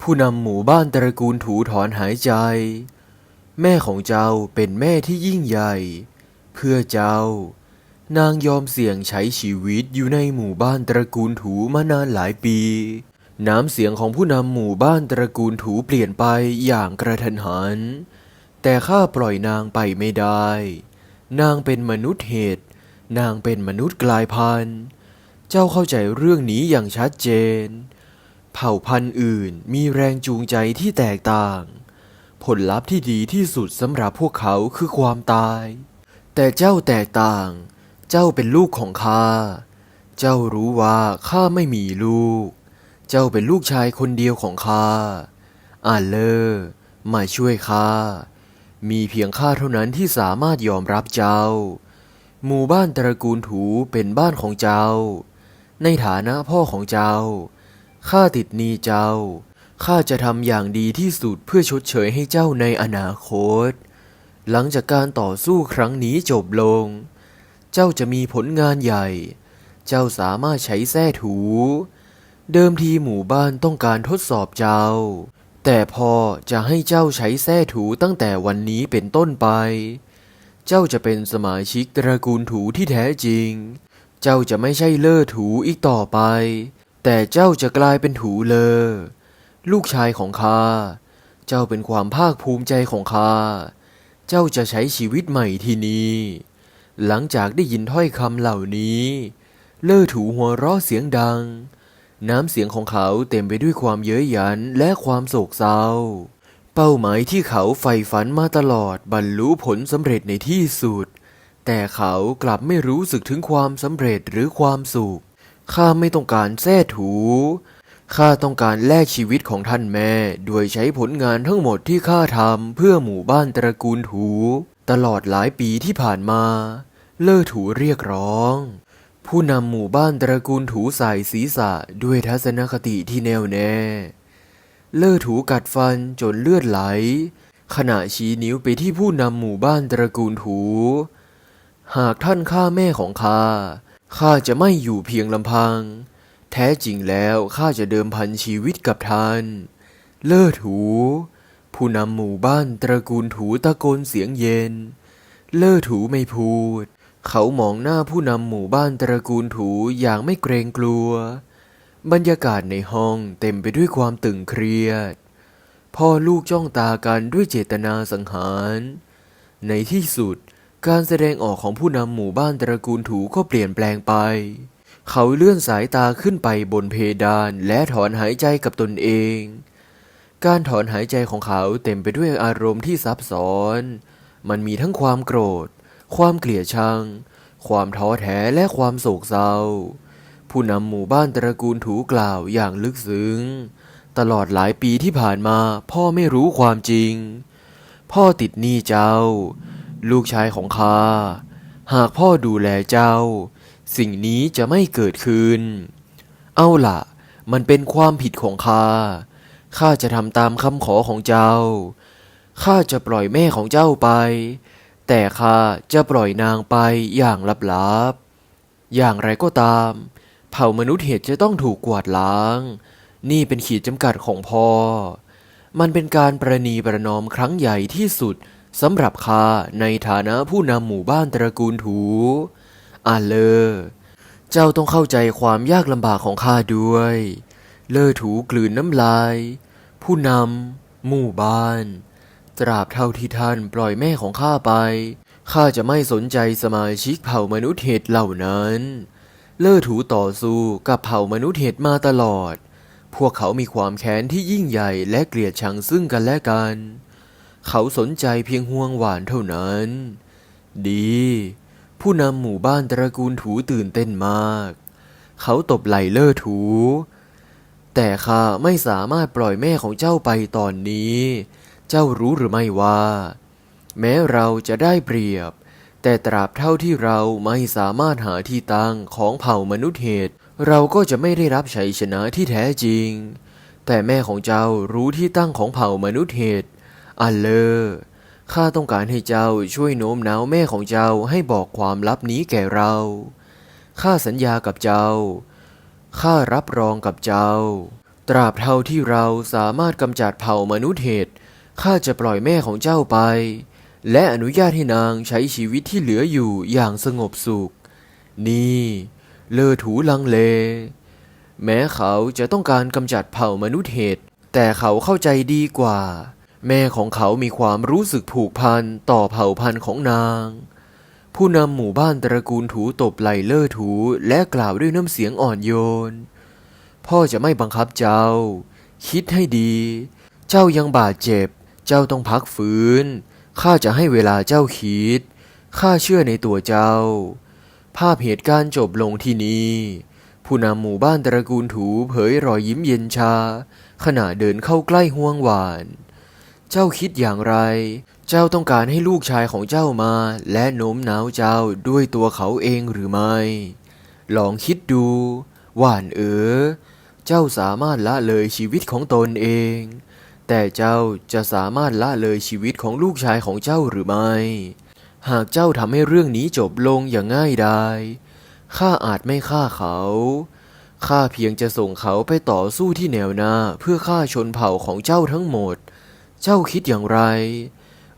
ผู้นำหมู่บ้านตระกูลถูถอนหายใจ แม่ของเจ้าเป็นแม่ที่ยิ่งใหญ่ เพื่อเจ้า นางยอมเสี่ยงใช้ชีวิตอยู่ในหมู่บ้านตระกูลถูมานานหลายปี น้ำเสียงของผู้นำหมู่บ้านตระกูลถูเปลี่ยนไปอย่างกระทันหัน แต่ข้าปล่อยนางไปไม่ได้ นางเป็นมนุษย์เหตุ นางเป็นมนุษย์กลายพันธุ์ เจ้าเข้าใจเรื่องนี้อย่างชัดเจน เผ่าพันธุ์อื่นมีแรงจูงใจที่แตกต่าง ผลลัพธ์ที่ดีที่สุดสำหรับพวกเขาคือความตาย แต่เจ้าแตกต่าง เจ้าเป็นลูกของข้า เจ้ารู้ว่าข้าไม่มีลูก เจ้าเป็นลูกชายคนเดียวของข้าอาเลอร์มาช่วยข้า มีเพียงข้าเท่านั้นที่สามารถยอมรับเจ้า หมู่บ้านตระกูลถูเป็นบ้านของเจ้า ในฐานะพ่อของเจ้า ข้าติดหนี้เจ้า ข้าจะทำอย่างดีที่สุดเพื่อชดเชยให้เจ้าในอนาคต หลังจากการต่อสู้ครั้งนี้จบลง เจ้าจะมีผลงานใหญ่ เจ้าสามารถใช้แส้ถู เดิมทีหมู่บ้านต้องการทดสอบเจ้า แต่พอจะให้เจ้าใช้แส้ถูตั้งแต่วันนี้เป็นต้นไป เจ้าจะเป็นสมาชิกตระกูลถูที่แท้จริง เจ้าจะไม่ใช่เล่อถูอีกต่อไป แต่เจ้าจะกลายเป็นถูเลอ ลูกชายของข้า เจ้าเป็นความภาคภูมิใจของข้า เจ้าจะใช้ชีวิตใหม่ที่นี่ หลังจากได้ยินถ้อยคำเหล่านี้ เล่อถูหัวเราะเสียงดัง น้ำเสียงของเขาเต็มไปด้วยความเย้ยหยันและความโศกเศร้า เป้าหมายที่เขาใฝ่ฝันมาตลอดบรรลุผลสำเร็จในที่สุด แต่เขากลับไม่รู้สึกถึงความสำเร็จหรือความสุข ข้าไม่ต้องการแท้ถู ข้าต้องการแลกชีวิตของท่านแม่ด้วยใช้ผลงานทั้งหมดที่ข้าทำเพื่อหมู่บ้านตระกูลถู ตลอดหลายปีที่ผ่านมา เล่อถูเรียกร้อง ผู้นำหมู่บ้านตระกูลถูใส่ศีรษะด้วยทัศนคติที่แน่วแน่ เล่อถูกัดฟันจนเลือดไหล ขณะชี้นิ้วไปที่ผู้นำหมู่บ้านตระกูลถู หากท่านฆ่าแม่ของข้า ข้าจะไม่อยู่เพียงลำพัง แท้จริงแล้วข้าจะเดิมพันชีวิตกับท่าน เล่อถู ผู้นำหมู่บ้านตระกูลถูตะโกนเสียงเย็น เล่อถูไม่พูด เขามองหน้าผู้นำหมู่บ้านตระกูลถูอย่างไม่เกรงกลัว บรรยากาศในห้องเต็มไปด้วยความตึงเครียด พ่อลูกจ้องตากันด้วยเจตนาสังหาร ในที่สุด การแสดงออกของผู้นำหมู่บ้านตระกูลถูก็เปลี่ยนแปลงไป เขาเลื่อนสายตาขึ้นไปบนเพดานและถอนหายใจกับตนเอง การถอนหายใจของเขาเต็มไปด้วยอารมณ์ที่ซับซ้อน มันมีทั้งความโกรธ ความเกลียดชัง ความท้อแท้และความโศกเศร้า ผู้นำหมู่บ้านตระกูลถูกล่าวอย่างลึกซึ้ง ตลอดหลายปีที่ผ่านมาพ่อไม่รู้ความจริง พ่อติดหนี้เจ้า ลูกชายของข้า หากพ่อดูแลเจ้า สิ่งนี้จะไม่เกิดขึ้น เอาล่ะ มันเป็นความผิดของข้า ข้าจะทำตามคำขอของเจ้า ข้าจะปล่อยแม่ของเจ้าไป แต่ข้าจะปล่อยนางไปอย่างลับๆ อย่างไรก็ตาม เผ่ามนุษย์เหตุจะต้องถูกกวาดล้าง นี่เป็นขีดจำกัดของพ่อ มันเป็นการประนีประนอมครั้งใหญ่ที่สุด สำหรับข้าในฐานะผู้นำหมู่บ้านตระกูลถูอาเลอเจ้าต้องเข้าใจความยากลำบากของข้าด้วย เลอถูกลืนน้ำลาย ผู้นำหมู่บ้าน ตราบเท่าที่ท่านปล่อยแม่ของข้าไปข้าจะไม่สนใจสมาชิกเผ่ามนุษย์เหตุเหล่านั้น เลอถูต่อสู้กับเผ่ามนุษย์เหตุมาตลอด พวกเขามีความแค้นที่ยิ่งใหญ่และเกลียดชังซึ่งกันและกัน เขาสนใจเพียงห่วงหวานเท่านั้น ดี ผู้นำหมู่บ้านตระกูลถูตื่นเต้นมาก เขาตบไหล่เล่อถู แต่ข้าไม่สามารถปล่อยแม่ของเจ้าไปตอนนี้ เจ้ารู้หรือไม่ว่า แม้เราจะได้เปรียบ แต่ตราบเท่าที่เราไม่สามารถหาที่ตั้งของเผ่ามนุษย์เหตุ เราก็จะไม่ได้รับชัยชนะที่แท้จริง แต่แม่ของเจ้ารู้ที่ตั้งของเผ่ามนุษย์เหตุ อันเลอร์ข้าต้องการให้เจ้าช่วยโน้มน้าวแม่ของเจ้าให้บอกความลับนี้แก่เรา ข้าสัญญากับเจ้า ข้ารับรองกับเจ้า ตราบเท่าที่เราสามารถกำจัดเผ่ามนุษย์เหตุ ข้าจะปล่อยแม่ของเจ้าไป และอนุญาตให้นางใช้ชีวิตที่เหลืออยู่อย่างสงบสุข นี่ เลอถูลังเล แม้เขาจะต้องการกำจัดเผ่ามนุษย์เหตุ แต่เขาเข้าใจดีกว่า แม่ของเขามีความรู้สึกผูกพันต่อเผ่าพันธุ์ของนาง ผู้นำหมู่บ้านตระกูลถูตบไหลเล่อถูและกล่าวด้วยน้ำเสียงอ่อนโยน พ่อจะไม่บังคับเจ้า คิดให้ดี เจ้ายังบาดเจ็บ เจ้าต้องพักฟื้น ข้าจะให้เวลาเจ้าคิด ข้าเชื่อในตัวเจ้า ภาพเหตุการณ์จบลงที่นี่ผู้นำหมู่บ้านตระกูลถูเผยรอยยิ้มเย็นชา ขณะเดินเข้าใกล้ห่วงหวาน เจ้าคิดอย่างไร เจ้าต้องการให้ลูกชายของเจ้ามา และโน้มน้าวเจ้าด้วยตัวเขาเองหรือไม่ ลองคิดดูหวานเอ๋อ เจ้าสามารถละเลยชีวิตของตนเอง แต่เจ้าจะสามารถละเลยชีวิตของลูกชายของเจ้าหรือไม่ หากเจ้าทำให้เรื่องนี้จบลงอย่างง่ายดายข้าอาจไม่ฆ่าเขา ข้าเพียงจะส่งเขาไปต่อสู้ที่แนวหน้าเพื่อฆ่าชนเผ่าของเจ้าทั้งหมด เจ้าคิดอย่างไร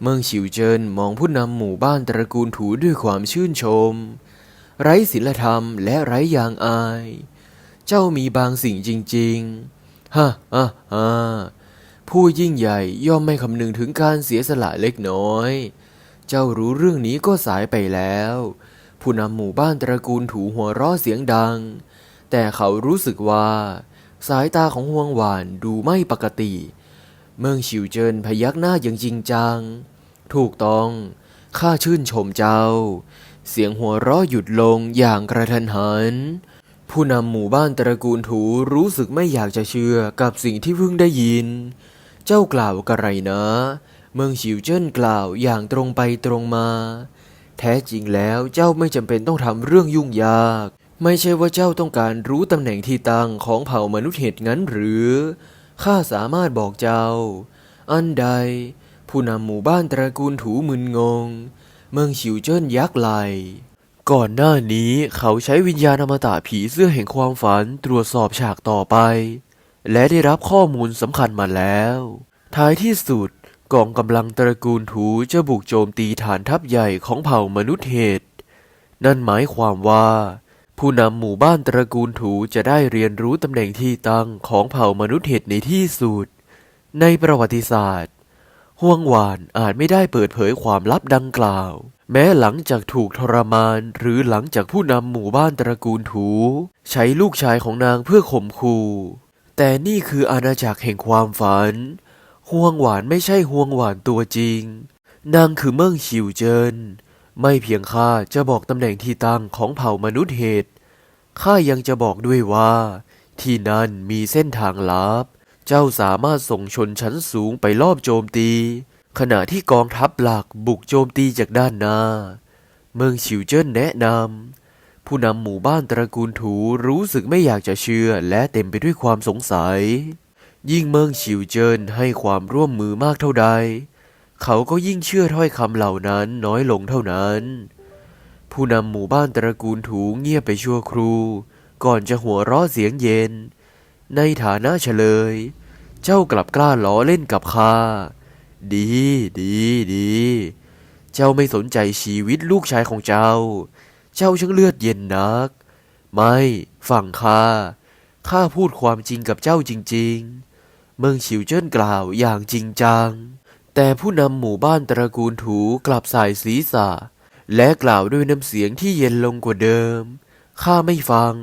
เมืองฉิวเจินมองผู้นำหมู่บ้านตระกูลถูด้วยความชื่นชม ไร้ศีลธรรมและไร้ยางอาย เจ้ามีบางสิ่งจริงๆฮะอะอะผู้ยิ่งใหญ่ย่อมไม่คำนึงถึงการเสียสละเล็กน้อย เจ้ารู้เรื่องนี้ก็สายไปแล้ว ผู้นำหมู่บ้านตระกูลถูหัวเราะเสียงดัง แต่เขารู้สึกว่า สายตาของฮวงหวานดูไม่ปกติ เมืองฉิวเจินพยักหน้าอย่างจริงจัง ถูกต้อง ข้าชื่นชมเจ้า เสียงหัวเราะหยุดลงอย่างกระทันหัน ผู้นำหมู่บ้านตระกูลถูรู้สึกไม่อยากจะเชื่อกับสิ่งที่เพิ่งได้ยิน เจ้ากล่าวกระไรนะ เมืองฉิวเจิ้นกล่าวอย่างตรงไปตรงมา แท้จริงแล้วเจ้าไม่จำเป็นต้องทำเรื่องยุ่งยาก ไม่ใช่ว่าเจ้าต้องการรู้ตำแหน่งที่ตั้งของเผ่ามนุษย์เหตุงั้นหรือ ข้าสามารถบอกเจ้า อันใด ผู้นำหมู่บ้านตระกูลถูมึนงง เมืองฉิวเจิ้นยักษ์ไหล ก่อนหน้านี้เขาใช้วิญญาณอมตะผีเสื้อแห่งความฝันตรวจสอบฉากต่อไป และได้รับข้อมูลสำคัญมาแล้ว ท้ายที่สุดกองกำลังตระกูลถูจะบุกโจมตีฐานทัพใหญ่ของเผ่ามนุษย์เหตุ นั่นหมายความว่า ผู้นำหมู่บ้านตระกูลถูจะได้เรียนรู้ตำแหน่งที่ตั้งของเผ่ามนุษย์เหตุในที่สุด ในประวัติศาสตร์ห่วงหวานอาจไม่ได้เปิดเผยความลับดังกล่าว แม้หลังจากถูกทรมาน หรือหลังจากผู้นำหมู่บ้านตระกูลถู ใช้ลูกชายของนางเพื่อข่มขู่ แต่นี่คืออาณาจักรแห่งความฝัน ห่วงหวานไม่ใช่ห่วงหวานตัวจริง นางคือเมิ่งฉิวเจิน ไม่เพียงข้าจะบอกตำแหน่งที่ตั้งของเผ่ามนุษย์เหตุ ข้ายังจะบอกด้วยว่า ที่นั่นมีเส้นทางลับ เจ้าสามารถส่งชนชั้นสูงไปลอบโจมตี ขณะที่กองทัพหลักบุกโจมตีจากด้านหน้า เมืองฉิวเจิ้นแนะนำผู้นำหมู่บ้านตระกูลถูรู้สึกไม่อยากจะเชื่อและเต็มไปด้วยความสงสัย ยิ่งเมืองฉิวเจิ้นให้ความร่วมมือมากเท่าใด เขาก็ยิ่งเชื่อถ้อยคำเหล่านั้นน้อยลงเท่านั้น ผู้นำหมู่บ้านตระกูลถูเงียบไปชั่วครูก่อนจะหัวเราะเสียงเย็น ในฐานะเฉลย เจ้ากลับกล้าล้อเล่นกับข้า ดีดีดี เจ้าไม่สนใจชีวิตลูกชายของเจ้า เจ้าช่างเลือดเย็นนัก ไม่ฟังข้า ข้าพูดความจริงกับเจ้าจริง ๆ เมืองฉิวเจิ้นกล่าวอย่างจริงจัง แต่ผู้นำหมู่บ้านตระกูลถูกลับสายศีรษะ และกล่าวด้วยน้ำเสียงที่เย็นลงกว่าเดิม ข้าไม่ฟัง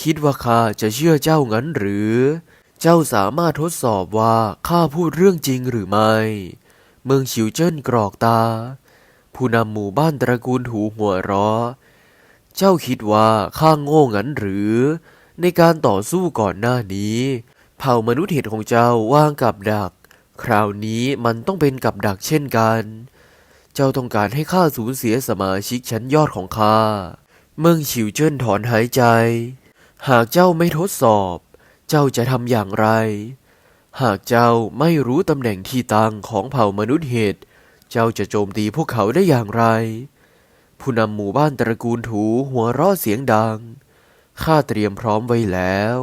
คิดว่าข้าจะเชื่อเจ้างั้นหรือ เจ้าสามารถทดสอบว่าข้าพูดเรื่องจริงหรือไม่ เมืองฉิวเจิ้นกรอกตา ผู้นำหมู่บ้านตระกูลถูหัวเราะ เจ้าคิดว่าข้าโง่งั้นหรือ ในการต่อสู้ก่อนหน้านี้ เผ่ามนุษย์เห็ดของเจ้าวางกับดัก คราวนี้มันต้องเป็นกับดักเช่นกัน เจ้าต้องการให้ข้าสูญเสียสมาชิกชั้นยอดของข้า เมืองฉิวเจิ้นถอนหายใจ หากเจ้าไม่ทดสอบ เจ้าจะทำอย่างไร หากเจ้าไม่รู้ตำแหน่งที่ตั้งของเผ่ามนุษย์เหตุ เจ้าจะโจมตีพวกเขาได้อย่างไร ผู้นำหมู่บ้านตระกูลถูหัวเราะเสียงดัง ข้าเตรียมพร้อมไว้แล้ว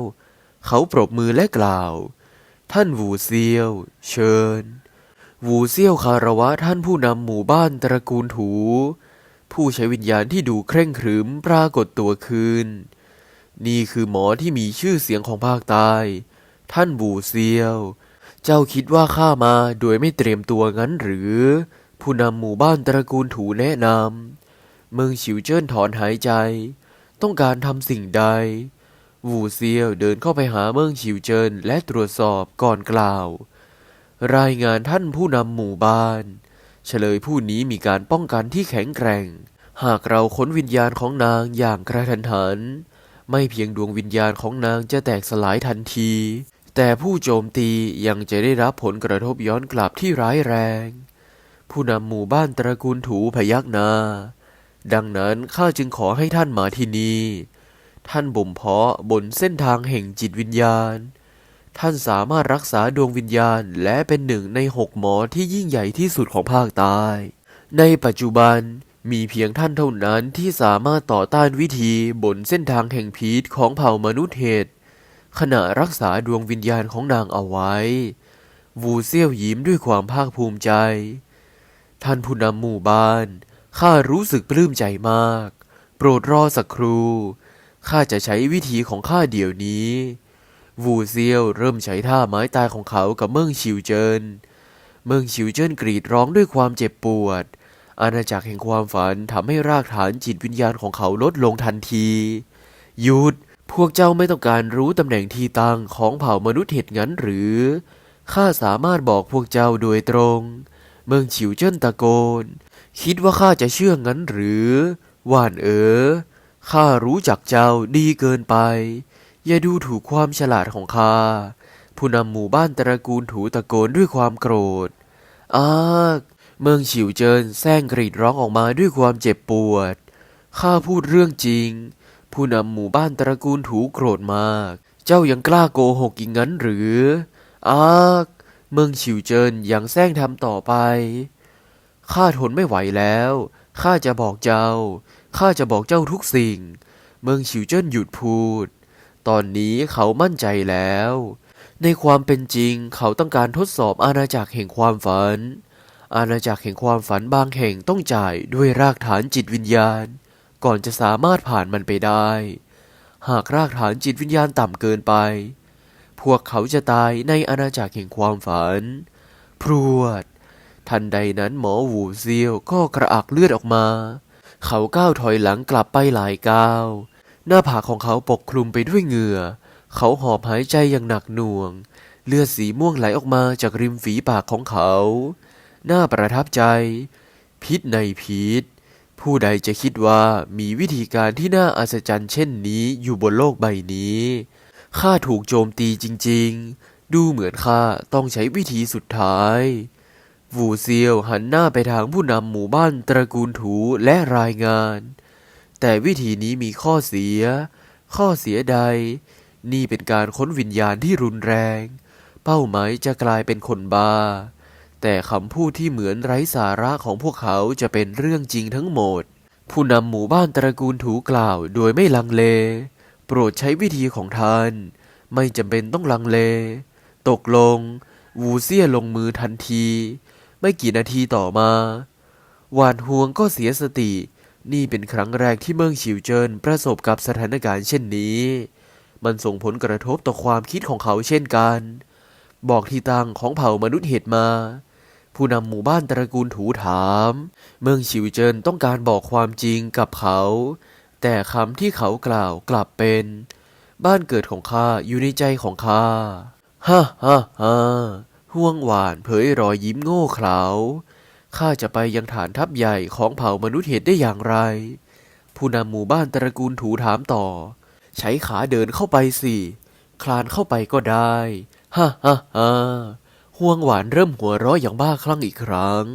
เขาปรบมือและกล่าว ท่านวูเซียว เชิญ วูเซียวคารวะท่านผู้นำหมู่บ้านตระกูลถู ผู้ใช้วิญญาณที่ดูเคร่งขรึมปรากฏตัวคืน นี่คือหมอที่มีชื่อเสียงของภาคใต้ ท่านบูเซียว เจ้าคิดว่าข้ามาโดยไม่เตรียมตัวงั้นหรือ ผู้นำหมู่บ้านตระกูลถูแนะนำเมืองฉิวเจิ้นถอนหายใจ ต้องการทำสิ่งใด วูเซียวเดินเข้าไปหาเมืองฉิวเจินและตรวจสอบก่อนกล่าว รายงานท่านผู้นำหมู่บ้าน เฉลยผู้นี้มีการป้องกันที่แข็งแกร่ง หากเราค้นวิญญาณของนางอย่างกระทันหัน ไม่เพียงดวงวิญญาณของนางจะแตกสลายทันที แต่ผู้โจมตียังจะได้รับผลกระทบย้อนกลับที่ร้ายแรง ผู้นำหมู่บ้านตระกูลถูพยักหน้าดังนั้นข้าจึงขอให้ท่านมาที่นี่ ท่านบ่มเพาะบนเส้นทางแห่งจิตวิญญาณ ท่านสามารถรักษาดวงวิญญาณและเป็นหนึ่งในหกหมอที่ยิ่งใหญ่ที่สุดของภาคใต้ ในปัจจุบันมีเพียงท่านเท่านั้นที่สามารถต่อต้านวิธีบนเส้นทางแห่งพีษของเผ่ามนุษย์เหตุ ขณะรักษาดวงวิญญาณของนางเอาไว้ วูเซี่ยวยิ้มด้วยความภาคภูมิใจ ท่านผู้นำหมู่บ้าน ข้ารู้สึกปลื้มใจมาก โปรดรอสักครู่ ข้าจะใช้วิธีของข้าเดี๋ยวนี้ วูเซียวเริ่มใช้ท่าไม้ตายของเขากับเมืองชิวเจิน เมืองชิวเจินกรีดร้องด้วยความเจ็บปวด อาณาจักรแห่งความฝันทำให้รากฐานจิตวิญญาณของเขาลดลงทันที หยุด พวกเจ้าไม่ต้องการรู้ตำแหน่งที่ตั้งของเผ่ามนุษย์เห็ดงั้นหรือ ข้าสามารถบอกพวกเจ้าโดยตรง เมืองฉิวเจินตะโกน คิดว่าข้าจะเชื่องั้นหรือ หว่านเอ๋อ ข้ารู้จักเจ้าดีเกินไป อย่าดูถูกความฉลาดของข้า ผู้นำหมู่บ้านตระกูลถูตะโกนด้วยความโกรธ อาก เมืองฉิวเจินแซงกรีดร้องออกมาด้วยความเจ็บปวด ข้าพูดเรื่องจริง ผู้นำหมู่บ้านตระกูลถูโกรธมาก เจ้ายังกล้าโกหกอีกงั้นหรือ อาก เมืองฉิวเจินยังแซงทำต่อไป ข้าทนไม่ไหวแล้ว ข้าจะบอกเจ้า ข้าจะบอกเจ้าทุกสิ่ง เมืองฉิวเจิ้นหยุดพูด ตอนนี้เขามั่นใจแล้ว ในความเป็นจริงเขาต้องการทดสอบอาณาจักรแห่งความฝัน อาณาจักรแห่งความฝันบางแห่งต้องจ่ายด้วยรากฐานจิตวิญญาณ ก่อนจะสามารถผ่านมันไปได้ หากรากฐานจิตวิญญาณต่ำเกินไป พวกเขาจะตายในอาณาจักรแห่งความฝัน พรวดทันใดนั้นหมอหูเซียวก็กระอักเลือดออกมา เขาก้าวถอยหลังกลับไปหลายก้าว หน้าผากของเขาปกคลุมไปด้วยเหงื่อ เขาหอบหายใจอย่างหนักหน่วง เลือดสีม่วงไหลออกมาจากริมฝีปากของเขา น่าประทับใจ พิษในพิษ ผู้ใดจะคิดว่ามีวิธีการที่น่าอัศจรรย์เช่นนี้อยู่บนโลกใบนี้ ข้าถูกโจมตีจริง ๆ ดูเหมือนข้าต้องใช้วิธีสุดท้าย วูเซียวหันหน้าไปทางผู้นำหมู่บ้านตระกูลถูและรายงาน แต่วิธีนี้มีข้อเสีย ข้อเสียใด นี่เป็นการค้นวิญญาณที่รุนแรง เป้าหมายจะกลายเป็นคนบ้า แต่คำพูดที่เหมือนไร้สาระของพวกเขาจะเป็นเรื่องจริงทั้งหมด ผู้นำหมู่บ้านตระกูลถูกล่าวโดยไม่ลังเล โปรดใช้วิธีของท่าน ไม่จำเป็นต้องลังเล ตกลง วูเซียลงมือทันที ไม่กี่นาทีต่อมา หวานฮวงก็เสียสติ นี่เป็นครั้งแรกที่เมืองฉิวเจินประสบกับสถานการณ์เช่นนี้ มันส่งผลกระทบต่อความคิดของเขาเช่นกัน บอกที่ตั้งของเผ่ามนุษย์เหตุมา ผู้นำหมู่บ้านตระกูลถูถาม เมืองฉิวเจินต้องการบอกความจริงกับเขา แต่คำที่เขากล่าวกลับเป็น บ้านเกิดของข้าอยู่ในใจของข้าฮ่าฮ่าฮ่า ห่วงหวานเผยรอยยิ้มโง่เขลา ข้าจะไปยังฐานทัพใหญ่ของเผ่ามนุษย์เหตุได้อย่างไร ผู้นำหมู่บ้านตระกูลถูถามต่อ ใช้ขาเดินเข้าไปสิ คลานเข้าไปก็ได้ ฮ่าฮ่าฮ่าห่วงหวานเริ่มหัวเราะอย่างบ้าคลั่งอีกครั้ง